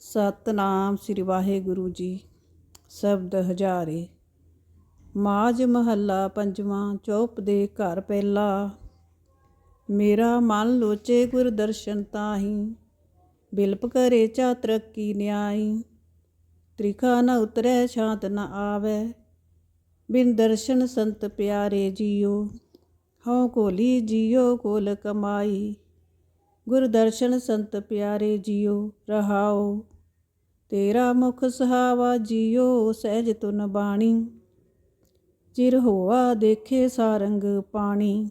ਸਤਨਾਮ ਸ੍ਰੀ ਵਾਹਿਗੁਰੂ ਜੀ। ਸ਼ਬਦ ਹਜ਼ਾਰੇ। ਮਾਜ ਮਹੱਲਾ ਪੰਜਵਾਂ, ਚੌਪ ਦੇ ਘਰ ਪਹਿਲਾ। ਮੇਰਾ ਮਨ ਲੋਚੇ ਗੁਰ ਦਰਸ਼ਨ ਤਾਹੀ, ਬਿਲਪ ਕਰੇ ਚਾ ਤਰੱਕੀ ਨਿਆਈ ਤ੍ਰਿਖਾ ਨ ਉਤਰੈ ਸ਼ਾਂਤ ਨ ਆਵੈ। ਬਿਨ ਦਰਸ਼ਨ ਸੰਤ ਪਿਆਰੇ ਜੀਓ। ਹਉ ਕੋਲੀ ਜੀਓ ਕੋਲ ਕਮਾਈ। ਗੁਰ ਦਰਸ਼ਨ ਸੰਤ ਪਿਆਰੇ ਜੀਓ, ਰਹਾਓ। ਤੇਰਾ ਮੁਖ ਸਹਾਵਾ ਜੀਓ, ਸਹਿਜ ਤੁਨ ਬਾਣੀ। ਚਿਰ ਹੋਆ ਦੇਖੇ ਸਾਰੰਗ ਪਾਣੀ।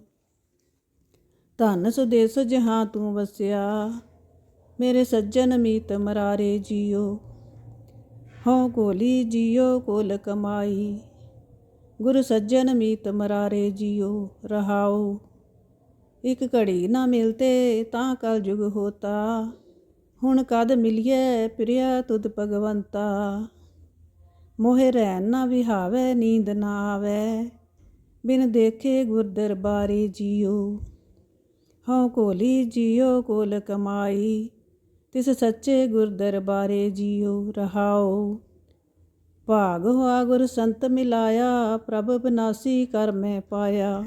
ਧਨ ਸੁਦੇਸ ਜਹਾਂ ਤੂੰ ਵਸਿਆ, ਮੇਰੇ ਸੱਜਣ ਮੀਤ ਮਰਾਰੇ ਜੀਓ। ਹਉ ਕੋਲੀ ਜੀਓ, ਕੋਲ ਕਮਾਈ। ਗੁਰ ਸੱਜਣ ਮੀਤ ਮਰਾਰੇ ਜੀਓ, ਰਹਾਓ। ਇੱਕ ਘੜੀ ਨਾ ਮਿਲਤੇ ਤਾਂ ਕਲ ਯੁਗ ਹੋਤਾ। ਹੁਣ ਕਦ ਮਿਲਿਐ ਪ੍ਰਿਆ ਤੁਧ ਭਗਵੰਤਾ। ਮੋਹਿ ਰਹਿਣ ਨਾ ਵਿਹਾਵੇ, ਨੀਂਦ ਨਾ ਆਵੇ। ਬਿਨ ਦੇਖੇ ਗੁਰ ਦਰਬਾਰੇ ਜੀਓ। ਹਉ ਕੋਲੀ ਜੀਓ, ਕੋਲ ਕਮਾਈ। ਤਿਸ ਸੱਚੇ ਗੁਰ ਦਰਬਾਰੇ ਜੀਓ, ਰਹਾਓ। ਭਾਗ ਹੋਆ ਗੁਰ ਸੰਤ ਮਿਲਾਇਆ, ਪ੍ਰਭ ਬਨਾਸੀ ਕਰ ਮੈਂ ਪਾਇਆ।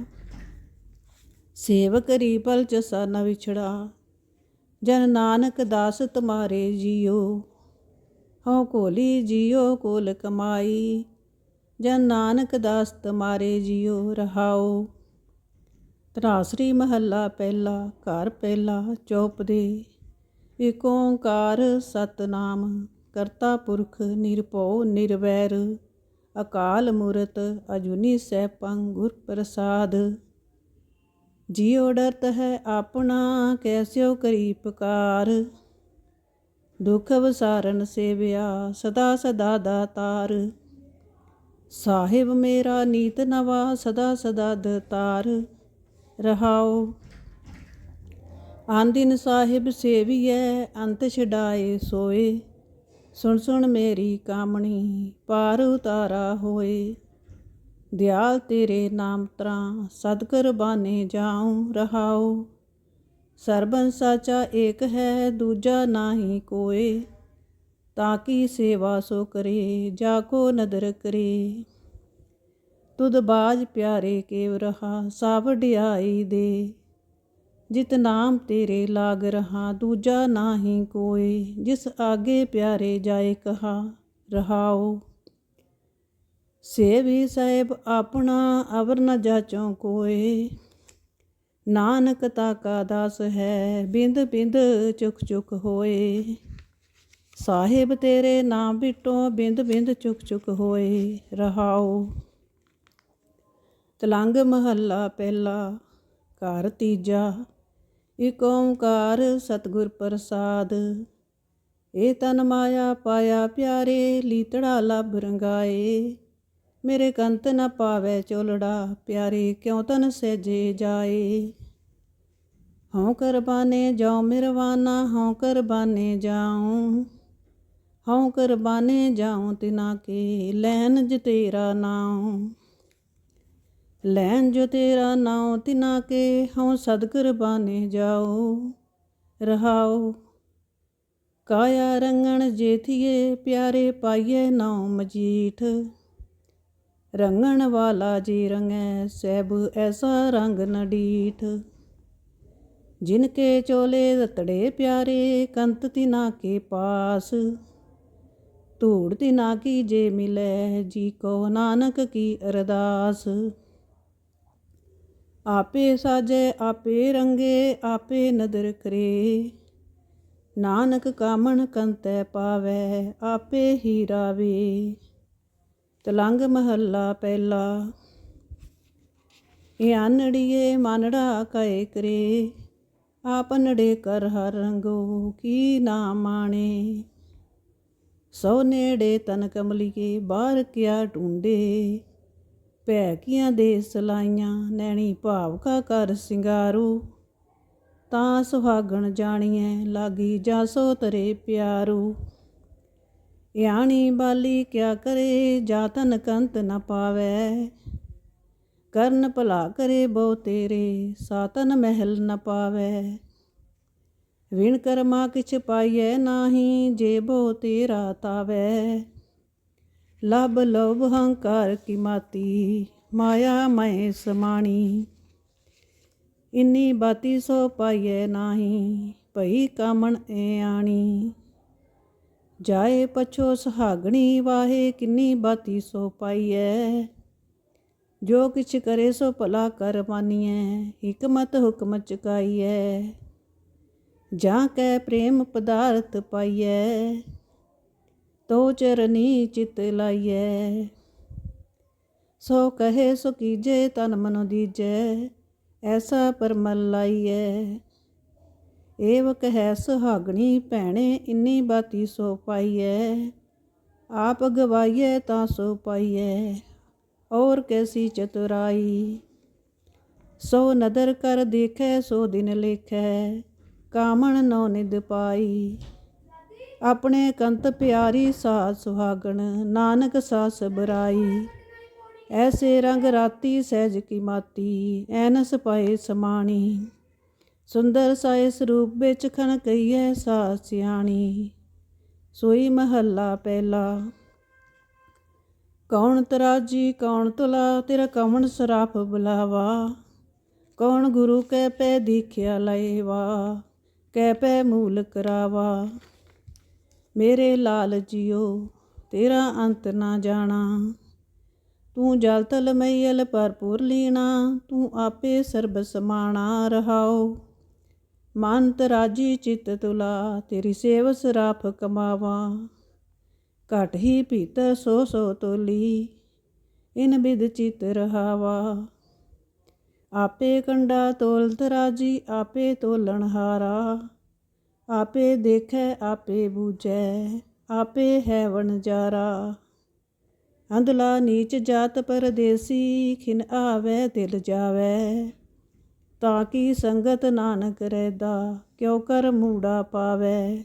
ਸੇਵਕ ਰੀਪਲ ਚ ਸਨ ਵਿਛੜਾ, ਜਨ ਨਾਨਕ ਦਾਸ ਤੁਮਾਰੇ ਜੀਓ। ਹਉ ਕੋਲੀ ਜੀਓ, ਕੋਲ ਕਮਾਈ, ਜਨ ਨਾਨਕ ਦਾਸ ਤੁਮਾਰੇ ਜੀਓ, ਰਹਾਓ। ਤਰਾਸਰੀ ਮਹੱਲਾ ਪਹਿਲਾ, ਘਰ ਪਹਿਲਾ ਚੌਪਦੇ ਏਕ ਓੰਕਾਰ ਸਤਨਾਮ, ਕਰਤਾ ਪੁਰਖ ਨਿਰਭਉ ਨਿਰਵੈਰ, ਅਕਾਲ ਮੂਰਤ ਅਜੂਨੀ ਸੈਭੰ ਗੁਰ ਪ੍ਰਸਾਦ। ਜੀਉ ਡਰਤ ਹੈ ਆਪਣਾ ਕੈਸਿਓ ਕਰੀ ਪਕਾਰ। ਦੁਖ ਵਸਾਰਨ ਸੇਵਿਆ ਸਦਾ ਸਦਾ ਦਾਤਾਰ ਸਾਹਿਬ ਮੇਰਾ ਨੀਤ ਨਵਾ ਸਦਾ ਸਦਾ ਦਤਾਰ ਰਹਾਓ। ਆਂਦਿਨ ਸਾਹਿਬ ਸੇਵੀਐ, ਅੰਤ ਛਡਾਏ ਸੋਏ। ਸੁਣ ਸੁਣ ਮੇਰੀ ਕਾਮਣੀ, ਪਾਰ ਉਤਾਰਾ ਹੋਏ। ਦਿਆਲ ਤੇਰੇ ਨਾਮ ਤਰਾ ਸਦਕਰ ਬਾਨੇ ਜਾਉ, ਰਹਾਉ। ਸਰਬੰ ਸਾਚਾ ਏਕ ਹੈ, ਦੂਜਾ ਨਾਹੀ ਕੋਏ। ਤਾਂ ਕੀ ਸੇਵਾ ਸੋ ਕਰੇ, ਜਾ ਕੋ ਨਦਰ ਕਰੇ। ਤੁਧ ਬਾਜ ਪਿਆਰੇ ਕੇਵ ਰਹਾ ਸਭ ਵਡਿਆਈ ਦੇ। ਜਿਤ ਨਾਮ ਤੇਰੇ ਲਾਗ ਰਹਾ, ਦੂਜਾ ਨਾਹੀ ਕੋਏ। ਜਿਸ ਆਗੇ ਪਿਆਰੇ ਜਾਏ ਕਹਾ ਰਹਾਓ ਸੇਵੀ ਸਾਹਿਬ ਆਪਣਾ ਅਵਰ ਨ ਜਾਚੋਂ ਕੋਏ। ਨਾਨਕ ਤਾ ਕਾ ਦਾਸ ਹੈ, ਬਿੰਦ ਬਿੰਦ ਚੁਕ ਚੁਕ ਹੋਏ। ਸਾਹਿਬ ਤੇਰੇ ਨਾਮ ਬਿਟੋ ਬਿੰਦ ਬਿੰਦ ਚੁਕ ਚੁਕ ਹੋਏ, ਰਹਾਓ। ਤਲੰਗ ਮਹੱਲਾ ਪਹਿਲਾ, ਘਰ ਤੀਜਾ, ਇਕ ਓੰਕਾਰ ਸਤਿਗੁਰ ਪ੍ਰਸਾਦ। ਏ ਤਨ ਮਾਇਆ ਪਾਇਆ ਪਿਆਰੇ, ਲੀਤੜਾ ਲਭ ਰੰਗਾਏ। ਮੇਰੇ ਕੰਤ ਨ ਪਾਵੇ ਚੋਲੜਾ, ਪਿਆਰੇ ਕਿਉ ਤਨ ਸਹਿਜੇ ਜਾਏ? ਹਉ ਕਰਬਾਨੇ ਜਾਉ ਮਿਰਵਾਨਾ, ਹਉ ਕਰਬਾਨੇ ਜਾਉ। ਹਉ ਕਰਬਾਨੇ ਜਾਉ ਤਿਨਾ ਕੇ ਲੈਨ ਜ ਤੇਰਾ ਨਾਉ। ਲੈਨ ਜੋ ਤੇਰਾ ਨਾਉ ਤਿਨਾ ਕੇ, ਹਉ ਸਦ ਕਰਬਾਨੇ ਜਾਉ। ਰਹਾਉ, ਕਾਇਆ ਰੰਗਣ ਜੇਥੀਏ ਪਿਆਰੇ ਪਾਈਏ ਨਾਉ ਮਜੀਠ। ਰੰਗਣ ਵਾਲਾ ਜੀ ਰੰਗੈ ਸੈਬ ਐਸਾ ਰੰਗ ਨ ਡੀਠ। ਜਿਨ ਕੇ ਚੋਲੇ ਰਤੜੇ ਪਿਆਰੇ, ਕੰਤ ਤਿਨਾ ਕੇ ਪਾਸ। ਧੂੜ ਤਿਨਾ ਕੀ ਜੇ ਮਿਲੇ, ਜੀ ਕੋ ਨਾਨਕ ਕੀ ਅਰਦਾਸ। ਆਪੇ ਸਾਜੇ, ਆਪੇ ਰੰਗੇ, ਆਪੇ ਨਦਰ ਕਰੇ। ਨਾਨਕ ਕਾਮਣ ਕੰਤੈ ਪਾਵੇ, ਆਪੇ ਹੀ ਰਾਵੇ। ਤਲੰਗ ਮਹੱਲਾ ਪਹਿਲਾ। ਇਹ ਆਨੜੀਏ ਮਨੜਾ ਕਏ ਕਰੇ। ਆਪਨੜੇ ਕਰ ਹਰ ਰੰਗੋ ਕੀ ਨਾ ਮਾਣੇ ਸੋ ਨੇੜੇ ਤਨ ਕਮਲੀਏ ਬਾਹਰ ਕਿਆ ਢੂੰਡੇ। ਭੈ ਕੀਆਂ ਦੇ ਸਲਾਈਆਂ ਨੈਣੀ ਭਾਵ ਕਾ ਕਰ ਸਿੰਗਾਰੂ। ਤਾਂ ਸੁਹਾਗਣ ਜਾਣੀਐ ਲਾਗੀ ਜਾ ਸੋ ਤਰੇ ਪਿਆਰੂ। ਯਾਣੀ ਬਾਲੀ ਕਿਆ ਕਰੇ ਜਾਤਨ ਕੰਤ ਨ ਪਾਵੇ। ਕਰਨ ਭਲਾ ਕਰੇ ਬਹੁ ਤੇਰੇ, ਸਾਤਨ ਮਹਿਲ ਨ ਪਾਵੇ। ਵਿਣ ਕਰਮਾ ਕਿਛ ਪਾਈਐ ਨਾਹੀ ਬਹੁ ਤੇਰਾ ਤਾਵੈ। ਲਬ ਲੋਭ ਹੰਕਾਰ ਕੀ ਮਾਤੀ, ਮਾਇਆ ਮੈਂ ਸਮਾਣੀ। ਇੰਨੀ ਬਾਤੀ ਸੋ ਪਾਈਐ ਨਾਹੀ, ਭਈ ਕਾਮਣ ਏ ਆਣੀ। ਜਾਏ ਪਛੋ ਸੁਹਾਗਣੀ, ਵਾਹੇ ਕਿੰਨੀ ਬਾਤੀ ਸੋ ਪਾਈਐ। ਜੋ ਕਿਛ ਕਰੇ ਸੋ ਭਲਾ ਕਰ ਮਾਨੀਐ, ਹਕਮਤ ਹੁਕਮ ਚਕਾਈਐ। ਜਾਂ ਕੈ ਪ੍ਰੇਮ ਪਦਾਰਥ ਪਾਈਐ, ਤੋ ਚਰਨੀ ਚਿਤ ਲਾਈਐ। ਸੋ ਕਹੇ ਸੋ ਕੀਜੇ, ਤਨ ਮਨੋ ਦੀਜੈ, ਐਸਾ ਪਰਮਲ ਲਾਈਐ। ਏਵ ਕਹੈ ਸੁਹਾਗਣੀ ਭੈਣੇ, ਇੰਨੀ ਬਾਤੀ ਸੋ ਪਾਈਐ। ਆਪ ਗਵਾਈਐ ਤਾਂ ਸੋ ਪਾਈਐ, ਔਰ ਕੈਸੀ ਚਤੁਰਾਈ। ਸੋ ਨਦਰ ਕਰ ਦੇਖੈ, ਸੋ ਦਿਨ ਲੇਖੈ, ਕਾਮਣ ਨੋ ਨਿਦ ਪਾਈ। ਆਪਣੇ ਕੰਤ ਪਿਆਰੀ ਸਾਧ ਸੁਹਾਗਣ, ਨਾਨਕ ਸਾਸ ਬਰਾਈ ਐਸੇ ਰੰਗ ਰਾਤੀ ਸਹਿਜ ਕੀ ਮਾਤੀ, ਐਨਸ ਪਾਏ ਸਮਾਣੀ। ਸੁੰਦਰ ਸਾਇ ਸਰੂਪ ਵਿੱਚ ਖਨ ਕਈਐ ਸਾ ਸਿਆਣੀ, ਸੋਈ ਮਹੱਲਾ ਪਹਿਲਾ। ਕੌਣ ਤਰਾਜੀ, ਕੌਣ ਤੁਲਾ, ਤੇਰਾ ਕਵਣ ਸਰਾਪ ਬੁਲਾਵਾ। ਕੌਣ ਗੁਰੂ ਕਹਿ ਪੈ ਦੀਖਿਆ ਲਏਵਾ, ਕਹਿ ਪੈ ਮੂਲ ਕਰਾਵਾ। ਮੇਰੇ ਲਾਲ ਜੀਓ, ਤੇਰਾ ਅੰਤ ਨਾ ਜਾਣਾ। ਤੂੰ ਜਲ ਤਲ ਮਈਲ ਭਰਪੂਰ ਲੀਣਾ, ਤੂੰ ਆਪੇ ਸਰਬ ਸਮਾਣਾ ਰਹਾਓ। ਮਨਤ ਰਾਜੀ ਚਿਤ ਤੁਲਾ, ਤੇਰੀ ਸੇਵ ਸਰਾਫ ਕਮਾਵਾ। ਘਟ ਹੀ ਭੀਤਰ ਸੋ ਸੋ ਤੋਲੀ, ਇਨ ਬਿਦ ਚਿਤ ਰਹਾਵਾ। ਆਪੇ ਕੰਡਾ ਤੋਲਤ ਰਾਜੀ, ਆਪੇ ਤੋਲਣ ਹਾਰਾ। ਆਪੇ ਦੇਖੈ, ਆਪੇ ਬੂਝੈ, ਆਪੇ ਹੈ ਵਣਜਾਰਾ ਅੰਧਲਾ ਨੀਚ ਜਾਤ ਪਰਦੇਸੀ, ਖਿਨ ਆਵੈ ਦਿਲ ਜਾਵੈ। ਤਾਂ ਕੀ ਸੰਗਤ ਨਾਨਕ ਰਹਿਦਾ, ਕਿਉ ਕਰ ਮੂੜਾ ਪਾਵੈ?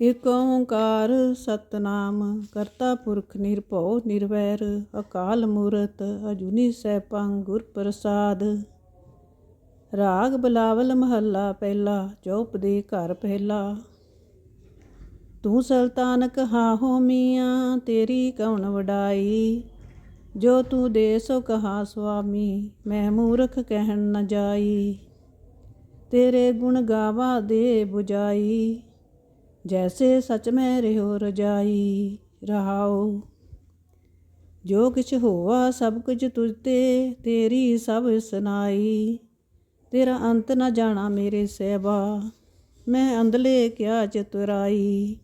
ਇਕ ਓੰਕਾਰ ਸਤਨਾਮ, ਕਰਤਾ ਪੁਰਖ ਨਿਰਭਉ ਨਿਰਵੈਰ, ਅਕਾਲ ਮੂਰਤ ਅਜੂਨੀ ਸੈਭੰ ਗੁਰ ਪ੍ਰਸਾਦ। ਰਾਗ ਬਲਾਵਲ ਮਹੱਲਾ ਪਹਿਲਾ, ਚੌਪ ਦੇ ਘਰ ਪਹਿਲਾ। ਤੂੰ ਸੁਲਤਾਨ ਕਹਾ ਹੋ ਮੀਆਂ, ਤੇਰੀ ਕੌਣ ਵਡਾਈ? ਜੋ ਤੂੰ ਦੇ ਸੋ ਕਹਾ ਸੁਆਮੀ, ਮੈਂ ਮੂਰਖ ਕਹਿਣ ਨ ਜਾਈ। ਤੇਰੇ ਗੁਣ ਗਾਵਾ ਦੇ 부ਜਾਈ ਜੈਸੇ ਸਚ ਮੈਂ ਰਹਿਓ ਰਜਾਈ, ਰਹਾਉ। ਜੋ ਕਿਛ ਹੋਵਾ ਸਭ ਕੁਝ ਤੁਝ ਤੇ, ਤੇਰੀ ਸਭ ਸੁਨਾਈ ਤੇਰਾ ਅੰਤ ਨ ਜਾਣਾ ਮੇਰੇ ਸੇਵਾ ਮੈਂ ਅੰਧਲੇ ਕਿਆ ਚਤੁਰਾਈ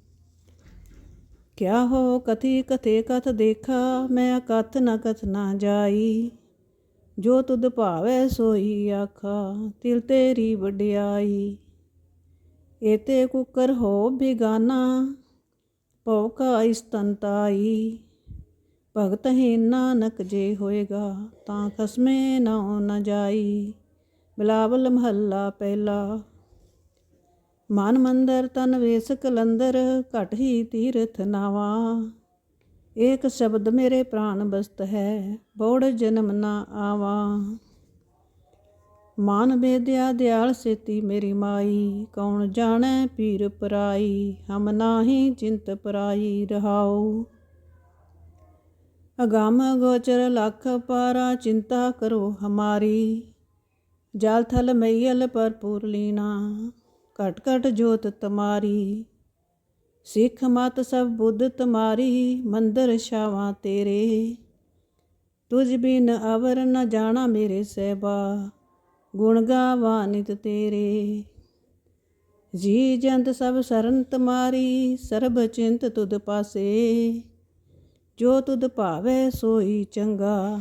ਕਿਆ ਹੋ ਕਥੀ ਕਥੇ ਕਥ ਦੇਖਾ, ਮੈਂ ਕਥ ਨ ਕਥ ਨਾ ਜਾਈ। ਜੋ ਤੁਧ ਭਾਵੈ ਸੋਈ ਆਖਾ, ਤਿਲ ਤੇਰੀ ਵਡਿਆਈ। ਏਤੇ ਕੁਕਰ ਹੋ ਬਿਗਾਨਾ, ਭਉ ਕਾ ਇਸਤੰਤਾਈ ਭਗਤ ਹੀ ਨਾਨਕ ਜੇ ਹੋਏਗਾ, ਤਾਂ ਖਸਮੇ ਨਾ ਨ ਜਾਈ। ਬਿਲਾਵਲ ਮਹੱਲਾ ਪਹਿਲਾ ਮਨ ਮੰਦਰ ਤਨ ਵੇਸ ਕਲੰਦਰ, ਘਟ ਹੀ ਤੀਰਥ ਨਾਵਾ। ਏਕ ਸ਼ਬਦ ਮੇਰੇ ਪ੍ਰਾਨ ਬਸਤ ਹੈ, ਬੋੜ ਜਨਮ ਨਾ ਆਵਾ। ਮਾਨ ਬੇਦਿਆ ਦਿਆਲ ਸੇਤੀ ਮੇਰੀ ਮਾਈ, ਕੌਣ ਜਾਣੈ ਪੀਰ ਪਰਾਈ, ਹਮ ਨਾਹੀ ਚਿੰਤ ਪਰਾਈ ਰਹਾਉ। ਅਗੰਮ ਗੋਚਰ ਲਖ ਪਾਰਾ ਚਿੰਤਾ ਕਰੋ ਹਮਾਰੀ, ਜਲ ਥਲ ਮਈਲ ਭਰਪੂਰ ਲੀਨਾ। ਘਟ ਘਟ ਜੋਤ ਤਮਾਰੀ। ਸਿੱਖ ਮਤ ਸਭ ਬੁੱਧ ਤਮਾਰੀ, ਮੰਦਰ ਛਾਵਾਂ ਤੇਰੇ। ਤੁਝ ਬਿਨ ਅਵਰ ਨ ਜਾਣਾ ਮੇਰੇ ਸਹਿਬਾ, ਗੁਣ ਗਾਵਾ ਨਿਤ ਤੇਰੇ। ਜੀ ਜੰਤ ਸਭ ਸਰਨ ਤਮਾਰੀ, ਸਰਬ ਚਿੰਤ ਤੁਧ ਪਾਸੇ। ਜੋ ਤੁਧ ਭਾਵੈ ਸੋਈ ਚੰਗਾ।